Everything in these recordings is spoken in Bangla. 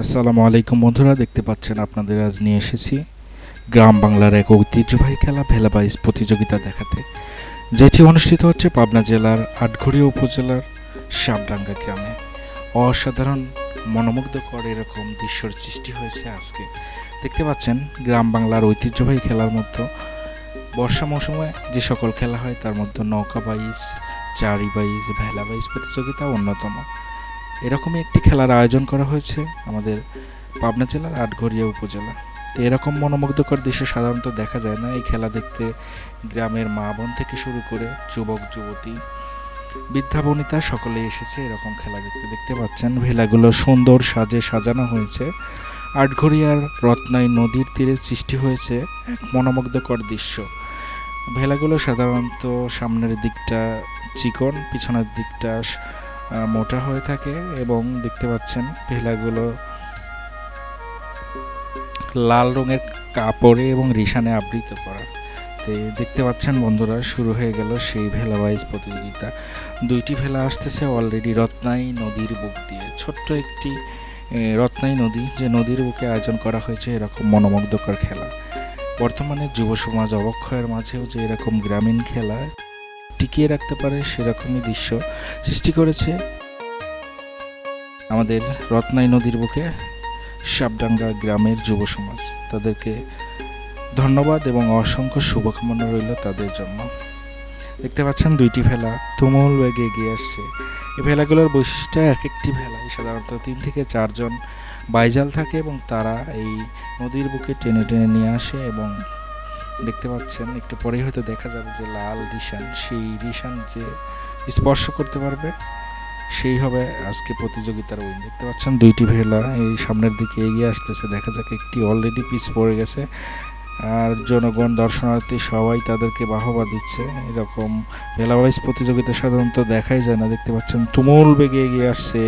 আসসালামু আলাইকুম বন্ধুরা, দেখতে পাচ্ছেন আপনাদের আজ নিয়ে এসেছি গ্রাম বাংলার এক ঐতিহ্যবাহী খেলা, ভেলাবাইজ প্রতিযোগিতা দেখাতে, যেটি অনুষ্ঠিত হচ্ছে পাবনা জেলার আটঘরিয়া উপজেলার শ্যামডাঙ্গা গ্রামে। অসাধারণ, মনোমুগ্ধকর এরকম দৃশ্যর সৃষ্টি হয়েছে আজকে। দেখতে পাচ্ছেন, গ্রাম বাংলার ঐতিহ্যবাহী খেলার মধ্যে বর্ষা মৌসুমে যে সকল খেলা হয়, তার মধ্যে নৌকা বাইজ চারি বাইজ ভেলা বাইজ প্রতিযোগিতা অন্যতম। এরকমই একটি খেলার আয়োজন করা হয়েছে আমাদের পাবনা জেলার আটঘরিয়া উপজেলা। তো এরকম মনোমুগ্ধকর দৃশ্য সাধারণত দেখা যায় না। এই খেলা দেখতে গ্রামের মা বোন থেকে শুরু করে যুবক, যুবতী, বৃদ্ধা, বনিতা সকলে এসেছে এরকম খেলা দেখতে। দেখতে পাচ্ছেন ভেলাগুলো সুন্দর সাজে সাজানো হয়েছে। আটঘরিয়ার রত্নাই নদীর তীরে সৃষ্টি হয়েছে এক মনোমুগ্ধকর দৃশ্য। ভেলাগুলো সাধারণত সামনের দিকটা চিকন, পিছনের দিকটা মোটা হয়ে থাকে এবং দেখতে পাচ্ছেন ভেলাগুলো লাল রঙের কাপড়ে এবং রিসানে আবৃত করা। তো দেখতে পাচ্ছেন বন্ধুরা, শুরু হয়ে গেল সেই ভেলা ওয়াইজ প্রতিযোগিতা। দুইটি ভেলা আসতেছে অলরেডি রত্নাই নদীর বুক দিয়ে। ছোট্ট একটি রত্নাই নদী, যে নদীর বুকে আয়োজন করা হয়েছে এরকম মনোমুগ্ধকর খেলা। বর্তমানে যুব সমাজ অবক্ষয়ের মাঝেও যে এরকম গ্রামীণ খেলা টিকিয়ে রাখতে পারে সেরকমই দৃশ্য সৃষ্টি করেছে আমাদের রত্নাই নদীর বুকে সাবডাঙ্গা গ্রামের যুব সমাজ। তাদেরকে ধন্যবাদ এবং অসংখ্য শুভকামনা রইল তাদের জন্য। দেখতে পাচ্ছেন দুইটি ভেলা, তুমুল বেগে এগিয়ে আসছে। এই ভেলাগুলোর বৈশিষ্ট্য এক একটি ভেলায় সাধারণত তিন থেকে চারজন বাইজাল থাকে এবং তারা এই নদীর বুকে টেনে টেনে নিয়ে আসে এবং দেখতে পাচ্ছেন, একটু পরেই হয়তো দেখা যাবে যে লাল রিশান, সেই রিশান যে স্পর্শ করতে পারবে, সেই হবে আজকে প্রতিযোগিতার উইন। দেখতে পাচ্ছেন, দুইটি ভেলা এই সামনের দিকে এগিয়ে আসতেছে, দেখা যাক একটি অলরেডি পিস পড়ে গেছে, আর জনগণ, দর্শনার্থী সবাই তাদেরকে বাহবা দিচ্ছে। এরকম ভেলাওয়াইজ প্রতিযোগিতা সাধারণত দেখাই যায় না। দেখতে পাচ্ছেন, তুমুল বেগে এগিয়ে আসছে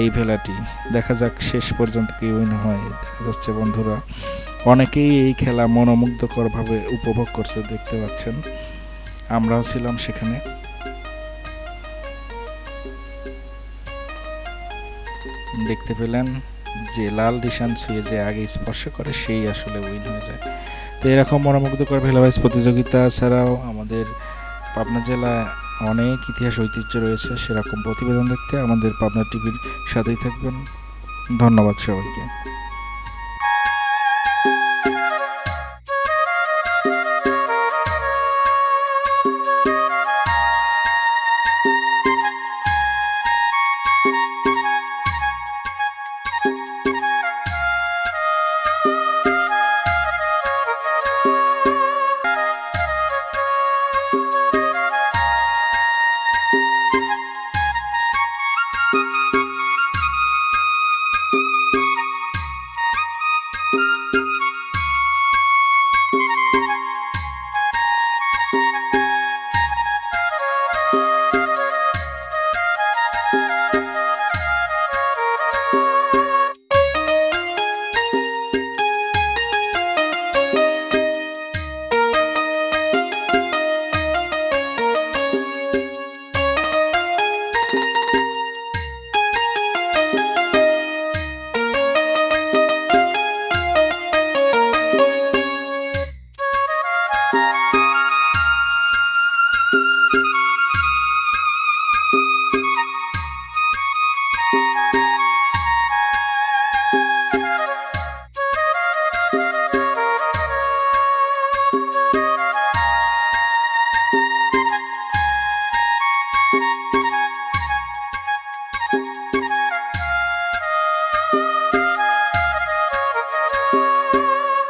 এই ভেলাটি। দেখা যাক শেষ পর্যন্ত কি উইন হয়। দেখা যাচ্ছে, বন্ধুরা অনেকেই এই খেলা মনোমুগ্ধকরভাবে উপভোগ করছে, দেখতে পাচ্ছেন। আমরাও ছিলাম সেখানে। দেখতে পেলেন যে লাল নিশান ছুঁয়ে যে আগে স্পর্শ করে, সেই আসলে উইন হয়ে যায়। তো এরকম মনোমুগ্ধকর ভেলাভাইজ প্রতিযোগিতা ছাড়াও আমাদের পাবনা জেলায় অনেক ইতিহাস ঐতিহ্য রয়েছে, সেরকম প্রতিবেদন দেখতে আমাদের পাবনা টিভির সাথেই থাকবেন। ধন্যবাদ সবাইকে।